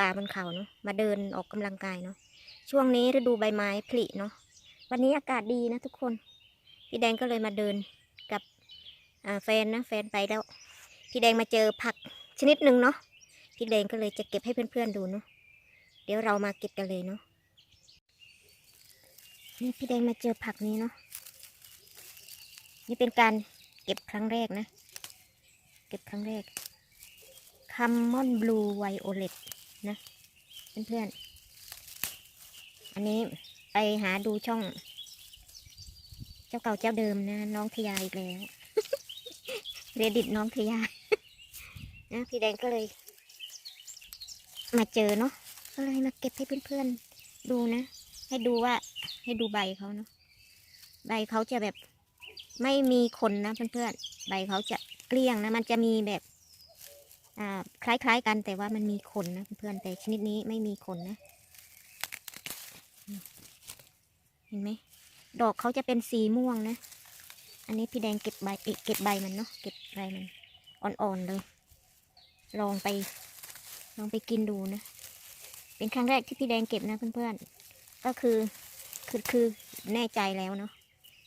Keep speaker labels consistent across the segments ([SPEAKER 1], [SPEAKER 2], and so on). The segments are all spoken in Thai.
[SPEAKER 1] ป่าบนเขาเนาะมาเดินออกกำลังกายเนาะช่วงนี้ฤดูใบไม้ผลิเนาะวันนี้อากาศดีนะทุกคน พี่แดงก็เลยมาเดินกับแฟนนะแฟนไปแล้ว พี่แดงมาเจอผักชนิดหนึ่งเนาะพี่แดงก็เลยจะเก็บให้เพื่อนๆดูเนาะเดี๋ยวเรามาเก็บกันเลยเนาะนี่พี่แดงมาเจอผักนี้เนาะนี่เป็นการเก็บครั้งแรกนะ เก็บครั้งแรกคัมมอนบลูไวโอเลต นะเพื่อนๆ อันนี้ไปหาดูช่อง เจ้าเก่าเจ้าเดิมนะ น้องทยาอีกแล้วเรดิตน้องทยานะพี่แดงก็เลย มาเจอเนาะก็เลยมาเก็บให้เพื่อนๆดูนะ ให้ดูว่า ให้ดูใบเขาเนาะใบเขาจะแบบไม่มีขนนะเพื่อนๆใบเขาจะเกลี้ยงนะ มันจะมีแบบ คล้ายๆกันแต่ว่ามันมีขนนะเพื่อนแต่ชนิดนี้ไม่มีขนนะ เห็นไหมดอกเขาจะเป็นสีม่วงนะ อันนี้พี่แดงเก็บใบเอ๊ะเก็บใบมันเนาะเก็บใบมันอ่อนๆเลย ลองไป ลองไปกินดูนะ เป็นครั้งแรกที่พี่แดงเก็บนะเพื่อนๆ ก็คือคือคือแน่ใจแล้วเนาะ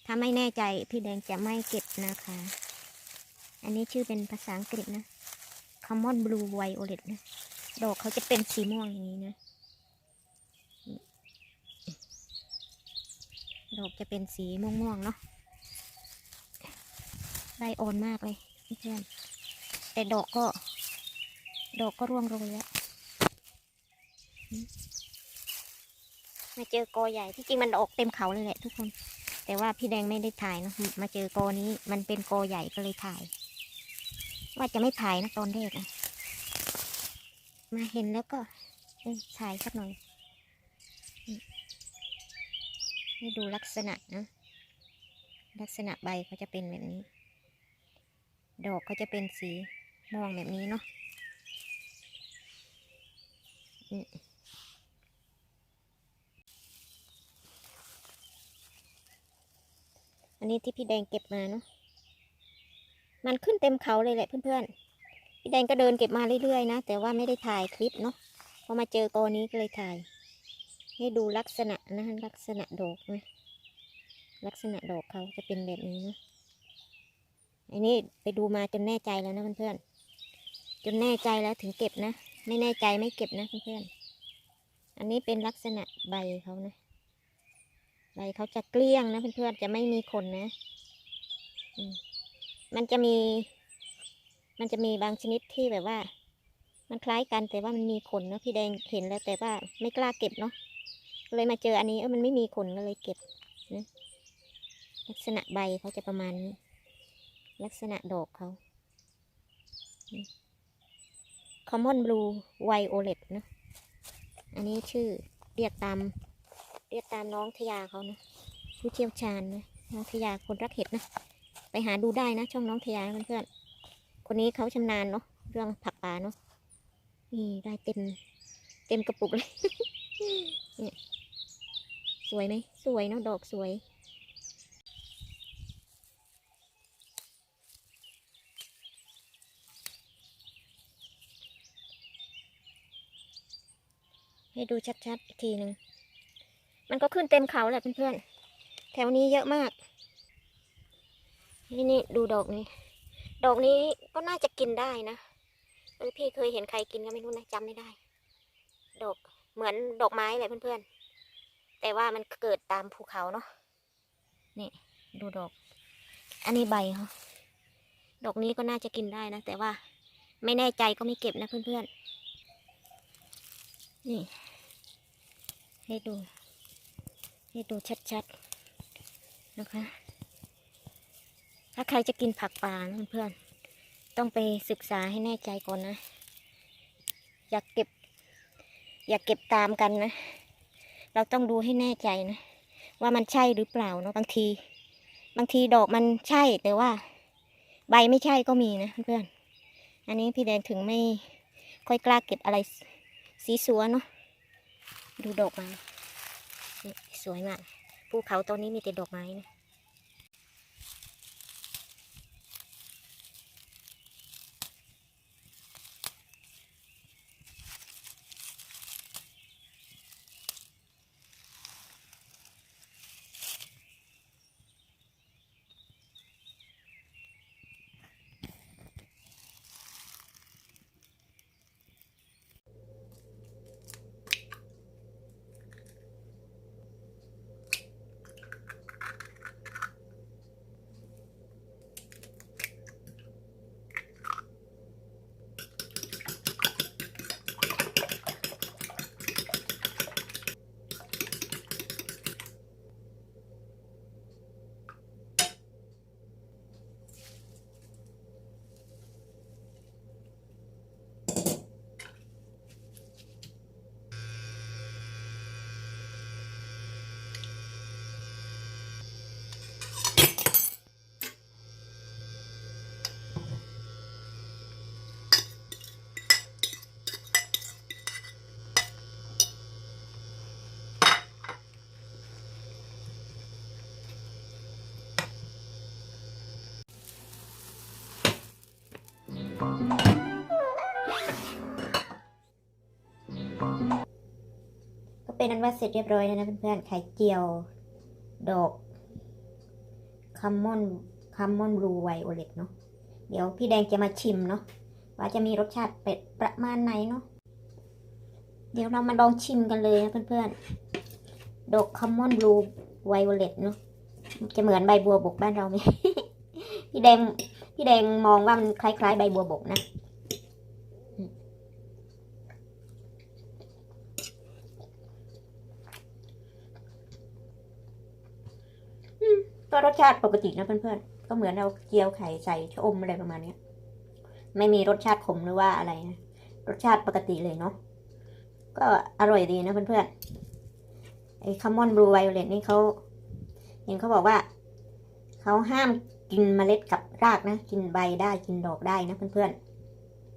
[SPEAKER 1] ถ้าไม่แน่ใจพี่แดงจะไม่เก็บนะคะ อันนี้ชื่อเป็นภาษาอังกฤษนะ Common Blue Violet นะ ดอกเขาจะเป็นสีม่วงอย่างนี้นะ ดอกจะเป็นสีม่วงๆเนาะใบอ่อนมากเลยเพื่อน แต่ดอกก็ ดอกก็ร่วงโรยแล้ว มาเจอกอใหญ่ที่จริงมันออกเต็มเขาเลยแหละทุกคน แต่ว่าพี่แดงไม่ได้ถ่ายเนะมาเจอกอนี้มันเป็นกอใหญ่ก็เลยถ่าย ว่าจะไม่ถ่ายนะตอนแรกอะมาเห็นแล้วก็ถ่ายสักหน่อยให้ดูลักษณะนะ ลักษณะใบเขาจะเป็นแบบนี้ ดอกเขาจะเป็นสีม่วงแบบนี้เนาะอันนี้ที่พี่แดงเก็บมาเนาะ มันขึ้นเต็มเขาเลยแหละเพื่อนๆ พี่แดงก็เดินเก็บมาเรื่อยๆนะ แต่ว่าไม่ได้ถ่ายคลิปเนาะ พอมาเจอกอนี้ก็เลยถ่าย ให้ดูลักษณะนะลักษณะดอกนะ ลักษณะดอกเขาจะเป็นแบบนี้นะอันนี้ไปดูมาจนแน่ใจแล้วนะเพื่อนๆ จนแน่ใจแล้วถึงเก็บนะ ไม่แน่ใจไม่เก็บนะเพื่อนๆ อันนี้เป็นลักษณะใบเขานะ ใบเขาจะเกลี้ยงนะเพื่อนๆ จะไม่มีขนนะ อืม มันจะมี มันจะมีบางชนิดที่แบบว่า มันคล้ายกันแต่ว่ามันมีขนเนาะพี่แดงเห็นแล้วแต่ว่าไม่กล้าเก็บเนาะเลยมาเจออันนี้เออมันไม่มีขนก็เลยเก็บนะลักษณะใบเขาจะประมาณนี้ ลักษณะดอกเขา Common Blue Violet นะอันนี้ชื่อเรียกตาม เรียกตามน้องทยาเขานะผู้เชี่ยวชาญนะน้องทยาคนรักเห็ดนะ ไปหาดูได้นะช่องน้องทยานเพื่อนๆคนนี้เขาชำนาญเนาะเรื่องผักป่าเนาะนี่ได้เต็มเต็มกระปุกเลยเนี่ยสวยไหมสวยเนาะดอกสวยให้ดูชัดๆอีกทีหนึ่ง มันก็ขึ้นเต็มเขาแหละเพื่อนๆ แถวนี้เยอะมาก นี่นี่ดูดอกนี้ ดอกนี้ก็น่าจะกินได้นะเออพี่เคยเห็นใครกินก็ไม่รู้นะจำไม่ได้ ดอกเหมือนดอกไม้เลยเพื่อนๆ แต่ว่ามันเกิดตามภูเขาเนาะ นี่ดูดอก อันนี้ใบเขาดอกนี้ก็น่าจะกินได้นะ แต่ว่าไม่แน่ใจก็ไม่เก็บนะเพื่อนๆ นี่ ให้ดู ให้ดูชัดๆ นะคะ ถ้าใครจะกินผักป่านะเพื่อนๆต้องไปศึกษาให้แน่ใจก่อนนะ อยากเก็บ อยากเก็บตามกันนะ เราต้องดูให้แน่ใจนะ ว่ามันใช่หรือเปล่าเนาะบางที บางทีดอกมันใช่แต่ว่า ใบไม่ใช่ก็มีนะเพื่อนอันนี้พี่แดงถึงไม่ค่อยกล้าเก็บอะไรสีสัวเนาะดูดอกไม้นี่สวยมากภูเขาตอนนี้มีแต่ดอกไม้นะ เป็นอันว่าเสร็จเรียบร้อยแล้วนะเพื่อนๆ ไข่เจียว ดอกคัมมอนคัมมอนบลูไวโอเลตเนาะ เดี๋ยวพี่แดงจะมาชิมเนาะ ว่าจะมีรสชาติเป็ดประมาณไหนเนาะ เดี๋ยวเรามาลองชิมกันเลยนะเพื่อนๆ ดอกคัมมอนบลูไวโอเลตเนาะ จะเหมือนใบบัวบกบ้านเราไหม พี่แดง พี่แดงมองว่ามันคล้ายๆ ใบบัวบกนะ ก็รสชาติปกตินะเพื่อนๆ ก็เหมือนเราเจียวไข่ใส่ชะอมอะไรประมาณเนี้ยไม่มีรสชาติขมหรือว่าอะไรนะรสชาติปกติเลยเนาะก็อร่อยดีนะเพื่อนๆไอ้คัมมอนบลูไวโอเลตนี่เขาเห็นเขาบอกว่าเขาห้ามกินเมล็ดกับรากนะ กินใบได้กินดอกได้นะเพื่อน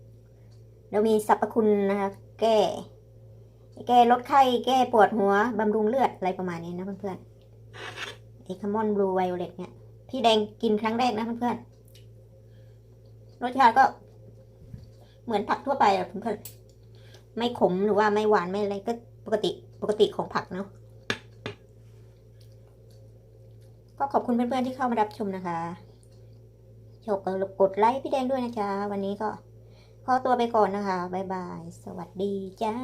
[SPEAKER 1] ๆแล้วมีสรรพคุณนะคะแก้แก้ลดไข้แก้ปวดหัวบำรุงเลือดอะไรประมาณนี้นะเพื่อนๆ ไอ้คัมอนบลูไวโอเลตเนี่ยพี่แดงกินครั้งแรกนะเพื่อนๆรสชาติก็เหมือนผักทั่วไปอะเพื่อนๆไม่ขมหรือว่าไม่หวานไม่อะไรก็ปกติปกติของผักเนาะก็ขอบคุณเพื่อนๆที่เข้ามารับชมนะคะชมกดไลค์พี่แดงด้วยนะจ๊ะวันนี้ก็ขอตัวไปก่อนนะคะ บ๊ายบาย สวัสดีจ้า